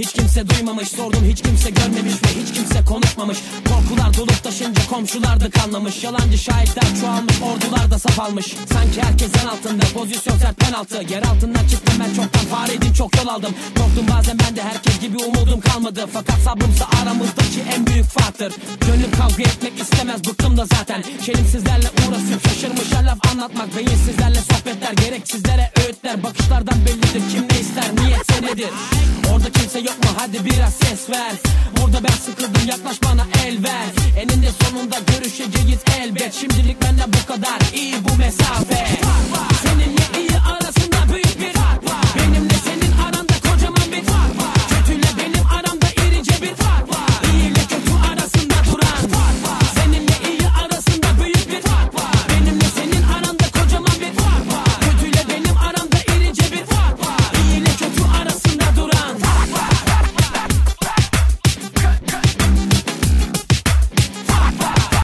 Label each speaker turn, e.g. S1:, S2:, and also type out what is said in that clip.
S1: hiç kimse duymamış Sordum hiç kimse görmemiş ve hiç kimse konuşmamış. Korkular dolup taşınca komşular da kanlamış. Yalancı şahitler çoğalmış ordular da saf almış. Sanki herkes en altında pozisyon sert penaltı. Yer altından çıktım ben çoktan fareydim çok yol aldım. Korktum bazen ben de herkes gibi umudum kalmadı. Fakat sabrımsa aramızdaki en büyük farktır. Gönlüm kavga etmek istemez bıktım da zaten. Çelimsizlerle uğraşıp şaşırmış her laf anlatmak. Beyinsizlerle sohbetler gereksizlere öğütler. Bakışlardan bellidir kim ne ister niyetse nedir Orada kimse yok mu? Hadi biraz ses ver. Burada ben sıkıldım yaklaş bana el ver. Eninde sonunda görüşeceğiz elbet. Şimdilik benden bu kadar. İyi bu mesafe